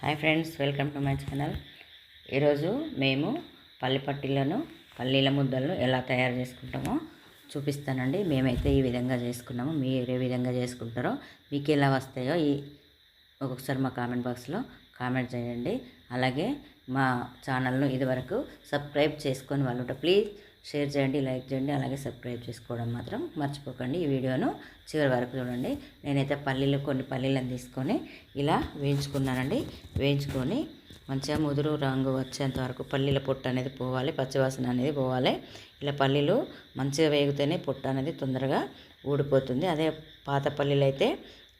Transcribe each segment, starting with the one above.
Hi friends welcome to my channel. ఈరోజు మేము పల్లి పట్టీలను పల్లీల ముద్దలను ఎలా తయారు చేసుకుంటామో చూపిస్తానండి. మేమైతే ఈ విధంగా చేసుకున్నాము. మీరు ఏ విధంగా చేసుకుంటారో మీకు ఎలా వస్తాయో ఈ ఒక్కొక్కసారి మా కామెంట్ బాక్స్లో కామెంట్ చేయండి. అలాగే మా ఛానల్ను ఇదివరకు సబ్స్క్రైబ్ చేసుకొని వాళ్ళు ప్లీజ్ షేర్ చేయండి లైక్ చేయండి అలాగే సబ్స్క్రైబ్ చేసుకోవడం మాత్రం మర్చిపోకండి. ఈ వీడియోను చివరి వరకు చూడండి. నేనైతే పల్లీలు కొన్ని పల్లీలను తీసుకొని ఇలా వేయించుకున్నానండి. వేయించుకొని మంచిగా ముదురు రంగు వచ్చేంత వరకు పల్లీల పొట్టు అనేది పోవాలి పచ్చివాసన అనేది పోవాలి. ఇలా పల్లీలు మంచిగా వేగితేనే పొట్టు అనేది తొందరగా ఊడిపోతుంది. అదే పాత పల్లీలు అయితే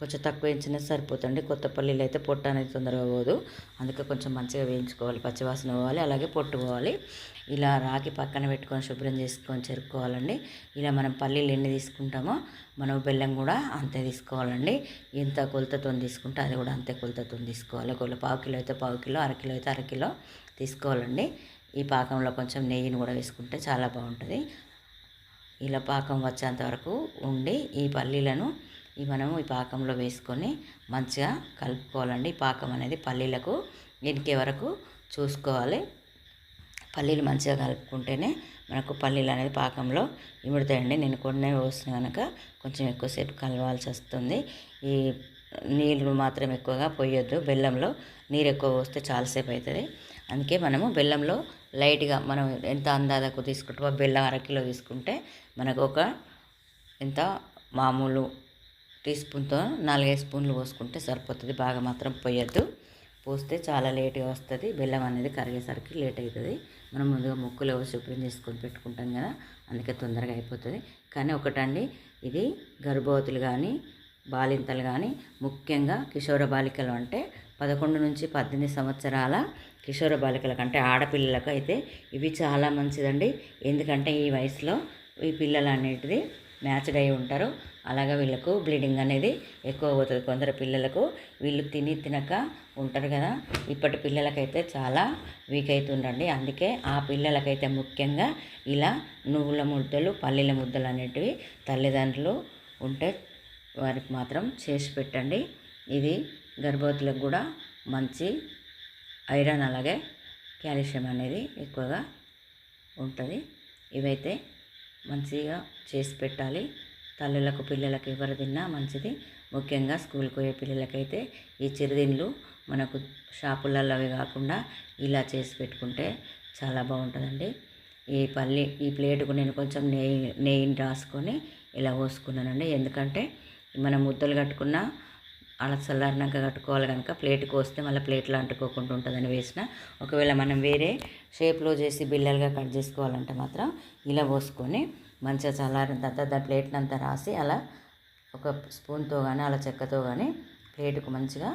కొంచెం తక్కువ వేయించినా సరిపోతుంది కొత్త పల్లీలు అయితే పొట్టు అనేది తొందరగా పోదు. అందుకే కొంచెం మంచిగా వేయించుకోవాలి. పచ్చివాసన పోవాలి అలాగే పొట్టు పోవాలి. ఇలా రాకి పక్కన పెట్టుకొని శుభ్రం చేసుకొని చెరుక్కోవాలండి. ఇలా మనం పల్లీలు ఎన్ని తీసుకుంటామో మనం బెల్లం కూడా అంతే తీసుకోవాలండి. ఎంత కొలతతో తీసుకుంటే అది కూడా అంతే కొలతతో తీసుకోవాలి. ఒకవేళ పావు కిలో అయితే పావు కిలో అరకిలో అయితే అరకిలో తీసుకోవాలండి. ఈ పాకంలో కొంచెం నెయ్యిని కూడా వేసుకుంటే చాలా బాగుంటుంది. ఇలా పాకం వచ్చేంత వరకు ఉండి ఈ పల్లీలను ఈ మనము ఈ పాకంలో వేసుకొని మంచిగా కలుపుకోవాలండి. ఈ పాకం అనేది పల్లీలకు ఇంకే వరకు చూసుకోవాలి. పల్లీలు మంచిగా కలుపుకుంటేనే మనకు పల్లీలు అనేది పాకంలో ఇముడతాయండి. నేను కొన్ని పోసిన కనుక కొంచెం ఎక్కువసేపు కలవాల్సి వస్తుంది. ఈ నీళ్ళు మాత్రం ఎక్కువగా పోయొద్దు. బెల్లంలో నీరు ఎక్కువ పోస్తే చాలాసేపు అవుతుంది అందుకే మనము బెల్లంలో లైట్గా మనం ఎంత అందాదకు తీసుకుంటామో బెల్లం అరకిలో తీసుకుంటే మనకు ఒక ఎంత మామూలు టీ స్పూన్తో నాలుగైదు స్పూన్లు పోసుకుంటే సరిపోతుంది. బాగా మాత్రం పోయొద్దు. పోస్తే చాలా లేట్గా వస్తుంది. బెల్లం అనేది కరిగేసరికి లేట్ అవుతుంది మనం ముందుగా ముక్కులు శుభ్రం చేసుకొని పెట్టుకుంటాం కదా అందుకే తొందరగా అయిపోతుంది. కానీ ఒకటండి ఇది గర్భవతులు కానీ బాలింతలు కానీ ముఖ్యంగా కిషోర బాలికలు అంటే పదకొండు నుంచి పద్దెనిమిది సంవత్సరాల కిషోర బాలికలకు అంటే ఆడపిల్లలకు అయితే ఇవి చాలా మంచిదండి. ఎందుకంటే ఈ వయసులో ఈ పిల్లలు అనేటిది మ్యాచ్డ్ అయి ఉంటారు. అలాగే వీళ్ళకు బ్లీడింగ్ అనేది ఎక్కువ అవుతుంది. కొందరు పిల్లలకు వీళ్ళు తిని తినక ఉంటారు కదా. ఇప్పటి పిల్లలకైతే చాలా వీక్ అవుతుండండి అందుకే ఆ పిల్లలకైతే ముఖ్యంగా ఇలా నువ్వుల ముద్దలు పల్లీల ముద్దలు అనేటివి తల్లిదండ్రులు ఉంటే వారికి మాత్రం చేసి పెట్టండి. ఇది గర్భవతులకు కూడా మంచి ఐరన్ అలాగే కాల్షియం అనేది ఎక్కువగా ఉంటుంది. ఇవైతే మంచిగా చేసి పెట్టాలి. తల్లులకు పిల్లలకు ఎవరు తిన్నా మంచిది. ముఖ్యంగా స్కూల్కి పోయే పిల్లలకైతే ఈ చిరుదిండ్లు మనకు షాపులలో అవి కాకుండా ఇలా చేసి పెట్టుకుంటే చాలా బాగుంటుందండి. ఈ పల్లి ఈ ప్లేటుకు నేను కొంచెం నెయ్యి నెయ్యిని రాసుకొని ఇలా పోసుకున్నానండి. ఎందుకంటే మనం ముద్దలు కట్టుకున్న అలా చల్లారినాక కట్టుకోవాలి కనుక ప్లేట్కి వస్తే మళ్ళీ ప్లేట్లో అంటుకోకుండా ఉంటుందని వేసిన. ఒకవేళ మనం వేరే షేప్లో చేసి బిల్లలుగా కట్ చేసుకోవాలంటే మాత్రం ఇలా పోసుకొని మంచిగా చల్లారిన తర్వాత దాని ప్లేట్ని అంతా రాసి అలా ఒక స్పూన్తో కానీ అలా చెక్కతో కానీ ప్లేట్కు మంచిగా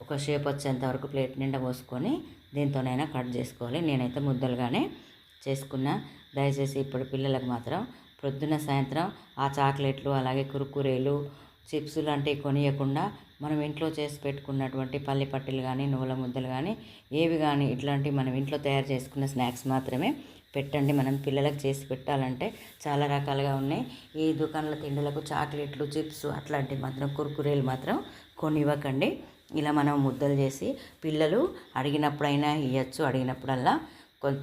ఒక షేప్ వచ్చేంత వరకు ప్లేట్ నిండా పోసుకొని దీంతోనైనా కట్ చేసుకోవాలి. నేనైతే ముద్దలుగానే చేసుకున్నా. దయచేసి ఇప్పుడు పిల్లలకు మాత్రం ప్రొద్దున సాయంత్రం ఆ చాక్లెట్లు అలాగే కురుకురేలు చిప్స్ లాంటివి కొనియకుండా మనం ఇంట్లో చేసి పెట్టుకున్నటువంటి పల్లి పట్టీలు కానీ నువ్వుల ముద్దలు కానీ ఏవి కానీ ఇట్లాంటివి మనం ఇంట్లో తయారు చేసుకున్న స్నాక్స్ మాత్రమే పెట్టండి. మనం పిల్లలకు చేసి పెట్టాలంటే చాలా రకాలుగా ఉన్నాయి. ఈ దుకాణాల తిండులకు చాక్లెట్లు చిప్స్ అట్లాంటివి మాత్రం కుర్కురేలు మాత్రం కొనివ్వకండి. ఇలా మనం ముద్దలు చేసి పిల్లలు అడిగినప్పుడైనా ఇవ్వచ్చు అడిగినప్పుడల్లా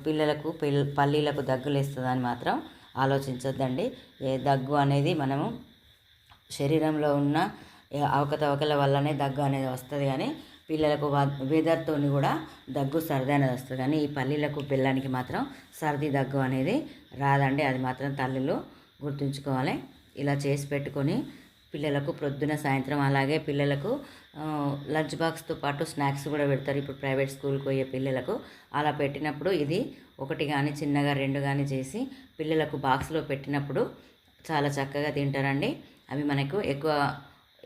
పిల్లలకు పిల్ల పల్లీలకు దగ్గులు వేస్తుందని మాత్రం ఆలోచించొద్దండి. ఏ దగ్గు అనేది మనము శరీరంలో ఉన్న అవకతవకల వల్లనే దగ్గు అనేది వస్తుంది కానీ పిల్లలకు వెదర్తో కూడా దగ్గు సర్ది అనేది వస్తుంది. కానీ ఈ పల్లీలకు పిల్లానికి మాత్రం సర్ది దగ్గు అనేది రాదండి. అది మాత్రం తల్లులు గుర్తుంచుకోవాలి. ఇలా చేసి పెట్టుకొని పిల్లలకు ప్రొద్దున సాయంత్రం అలాగే పిల్లలకు లంచ్ బాక్స్తో పాటు స్నాక్స్ కూడా పెడతారు. ఇప్పుడు ప్రైవేట్ స్కూల్కి పోయే పిల్లలకు అలా పెట్టినప్పుడు ఇది ఒకటి కానీ చిన్నగా రెండు కానీ చేసి పిల్లలకు బాక్స్లో పెట్టినప్పుడు చాలా చక్కగా తింటారండి. అవి మనకు ఎక్కువ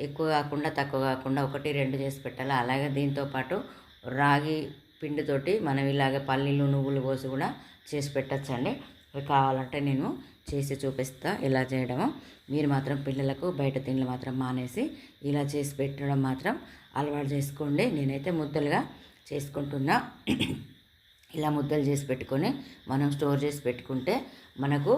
ఎక్కువ కాకుండా తక్కువ కాకుండా ఒకటి రెండు చేసి పెట్టాలి. అలాగే దీంతో పాటు రాగి పిండితోటి మనం ఇలాగ పల్లీలు నువ్వులు పోసి కూడా చేసి పెట్టచ్చండి. అవి కావాలంటే నేను చేసి చూపిస్తా ఇలా చేయడము. మీరు మాత్రం పిల్లలకు బయట తిండ్లు మాత్రం మానేసి ఇలా చేసి పెట్టడం మాత్రం అలవాటు చేసుకోండి. నేనైతే ముద్దలుగా చేసుకుంటున్నా. ఇలా ముద్దలు చేసి పెట్టుకొని మనం స్టోర్ చేసి పెట్టుకుంటే మనకు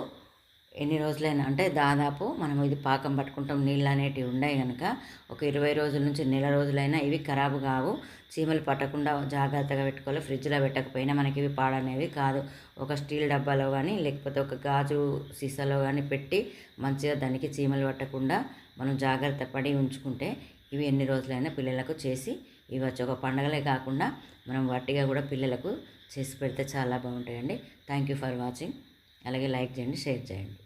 ఎన్ని రోజులైనా అంటే దాదాపు మనం ఇది పాకం పట్టుకుంటాం నీళ్ళు అనేటివి ఉన్నాయి కనుక ఒక ఇరవై రోజుల నుంచి నెల రోజులైనా ఇవి ఖరాబు కావు. చీమలు పట్టకుండా జాగ్రత్తగా పెట్టుకోవాలి ఫ్రిడ్జ్లో పెట్టకపోయినా మనకి ఇవి పాడనేవి కాదు. ఒక స్టీల్ డబ్బాలో కానీ లేకపోతే ఒక గాజు సీసాలో కానీ పెట్టి మంచిగా దానికి చీమలు పట్టకుండా మనం జాగ్రత్త పడి ఉంచుకుంటే ఇవి ఎన్ని రోజులైనా పిల్లలకు చేసి ఇవ్వచ్చు. ఒక పండగలే కాకుండా మనం వట్టిగా కూడా పిల్లలకు చేసి పెడితే చాలా బాగుంటాయండి. Thank you for watching. అలాగే లైక్ చేయండి షేర్ చేయండి.